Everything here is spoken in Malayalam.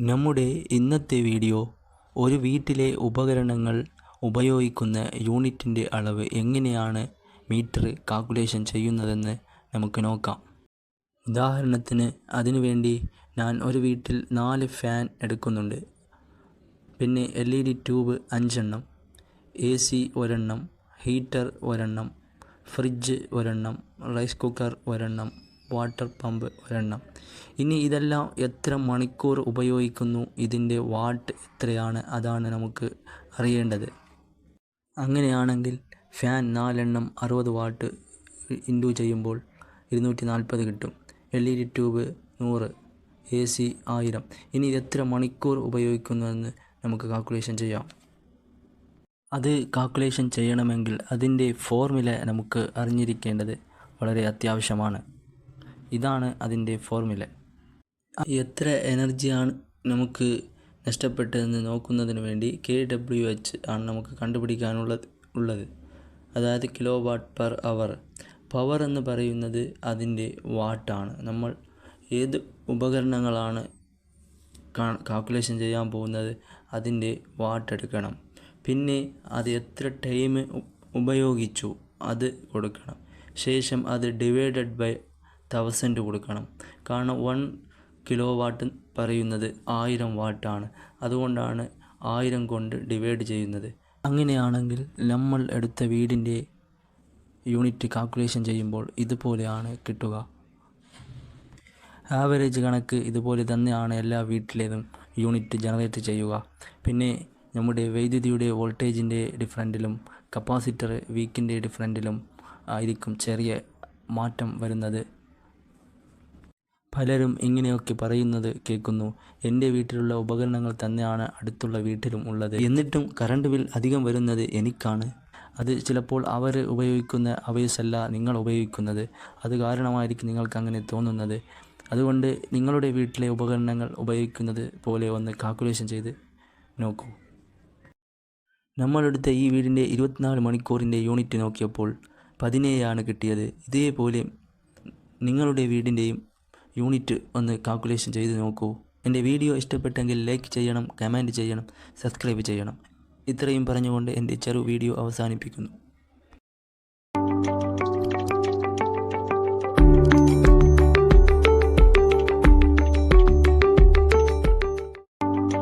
നമ്മുടെ ഇന്നത്തെ വീഡിയോ ഒരു വീട്ടിലെ ഉപകരണങ്ങൾ ഉപയോഗിക്കുന്ന യൂണിറ്റിന്റെ അളവ് എങ്ങനെയാണ് മീറ്റർ കാൽക്കുലേഷൻ ചെയ്യുന്നതെന്ന് നമുക്ക് നോക്കാം. ഉദാഹരണത്തിന് അതിനുവേണ്ടി ഞാൻ ഒരു വീട്ടിൽ നാല് ഫാൻ എടുക്കുന്നുണ്ട്. പിന്നെ എൽ ഇ ഡി ട്യൂബ് അഞ്ചെണ്ണം എ സി ഒരെണ്ണം ഹീറ്റർ ഒരെണ്ണം ഫ്രിഡ്ജ് ഒരെണ്ണം റൈസ് കുക്കർ ഒരെണ്ണം വാട്ടർ പമ്പ് ഒരെണ്ണം. ഇനി ഇതെല്ലാം എത്ര മണിക്കൂർ ഉപയോഗിക്കുന്നു? ഇതിന്റെ വാട്ട് എത്രയാണ്? അതാണ് നമുക്ക് അറിയേണ്ടത്. അങ്ങനെയാണെങ്കിൽ ഫാൻ നാലെണ്ണം അറുപത് വാട്ട് ഇൻഡു ചെയ്യുമ്പോൾ ഇരുന്നൂറ്റി നാൽപ്പത് കിട്ടും. എൽ ഇ ഡി ട്യൂബ് നൂറ് എ സി ആയിരം. ഇനി എത്ര മണിക്കൂർ ഉപയോഗിക്കുന്നുവെന്ന് നമുക്ക് കാൽക്കുലേഷൻ ചെയ്യാം. അത് കാൽക്കുലേഷൻ ചെയ്യണമെങ്കിൽ അതിന്റെ ഫോർമുല നമുക്ക് അറിഞ്ഞിരിക്കേണ്ടത് വളരെ അത്യാവശ്യമാണ്. ഇതാണ് അതിന്റെ ഫോർമുല എത്ര എനർജിയാണ് നമുക്ക് നഷ്ടപ്പെട്ടതെന്ന് നോക്കുന്നതിന് വേണ്ടി കെ ഡബ്ല്യു എച്ച് ആണ് നമുക്ക് കണ്ടുപിടിക്കാനുള്ളത് ഉള്ളത്. അതായത് kilowatt per hour power എന്ന് പറയുന്നത് അതിന്റെ വാട്ടാണ് നമ്മൾ ഏത് ഉപകരണങ്ങളാണ് കാൽക്കുലേഷൻ ചെയ്യാൻ പോകുന്നത് അതിന്റെ വാട്ട് എടുക്കണം. പിന്നെ അത് എത്ര ടൈം ഉപയോഗിച്ചു അത് കൊടുക്കണം. ശേഷം അത് ഡിവൈഡഡ് ബൈ തൗസൻഡ് കൊടുക്കണം. കാരണം വൺ കിലോ വാട്ട് പറയുന്നത് ആയിരം വാട്ടാണ് അതുകൊണ്ടാണ് ആയിരം കൊണ്ട് ഡിവൈഡ് ചെയ്യുന്നത്. അങ്ങനെയാണെങ്കിൽ നമ്മൾ എടുത്ത വീടിന്റെ യൂണിറ്റ് കാൽക്കുലേഷൻ ചെയ്യുമ്പോൾ ഇതുപോലെയാണ് കിട്ടുക. ആവറേജ് കണക്ക് ഇതുപോലെ തന്നെയാണ് എല്ലാ വീട്ടിലേതും യൂണിറ്റ് ജനറേറ്റ് ചെയ്യുക. പിന്നെ നമ്മുടെ വൈദ്യുതിയുടെ വോൾട്ടേജിന്റെ ഡിഫറന്റിലും കപ്പാസിറ്റർ വീക്കിന്റെ ഡിഫറന്റിലും ആയിരിക്കും ചെറിയ മാറ്റം വരുന്നത്. പലരും ഇങ്ങനെയൊക്കെ പറയുന്നത് കേൾക്കുന്നു. എന്റെ വീട്ടിലുള്ള ഉപകരണങ്ങൾ തന്നെയാണ് അടുത്തുള്ള വീട്ടിലും ഉള്ളത്. എന്നിട്ടും കറണ്ട് ബിൽ അധികം വരുന്നത് എനിക്കാണ്. അത് ചിലപ്പോൾ അവർ ഉപയോഗിക്കുന്ന അവയസല്ല നിങ്ങൾ ഉപയോഗിക്കുന്നത്. അത് കാരണമായിരിക്കും നിങ്ങൾക്ക് അങ്ങനെ തോന്നുന്നത്. അതുകൊണ്ട് നിങ്ങളുടെ വീട്ടിലെ ഉപകരണങ്ങൾ ഉപയോഗിക്കുന്നത് പോലെ ഒന്ന് കാൽക്കുലേഷൻ ചെയ്ത് നോക്കൂ. നമ്മളെടുത്ത ഈ വീടിന്റെ ഇരുപത്തിനാല് മണിക്കൂറിന്റെ യൂണിറ്റ് നോക്കിയപ്പോൾ പതിനേഴാണ് കിട്ടിയത്. ഇതേപോലെ നിങ്ങളുടെ വീടിന്റെയും യൂണിറ്റ് ഒന്ന് കാൽക്കുലേഷൻ ചെയ്ത് നോക്കൂ. എന്റെ വീഡിയോ ഇഷ്ടപ്പെട്ടെങ്കിൽ ലൈക്ക് ചെയ്യണം കമന്റ് ചെയ്യണം സബ്സ്ക്രൈബ് ചെയ്യണം. ഇത്രയും പറഞ്ഞുകൊണ്ട് എന്റെ ചെറു വീഡിയോ അവസാനിപ്പിക്കുന്നു.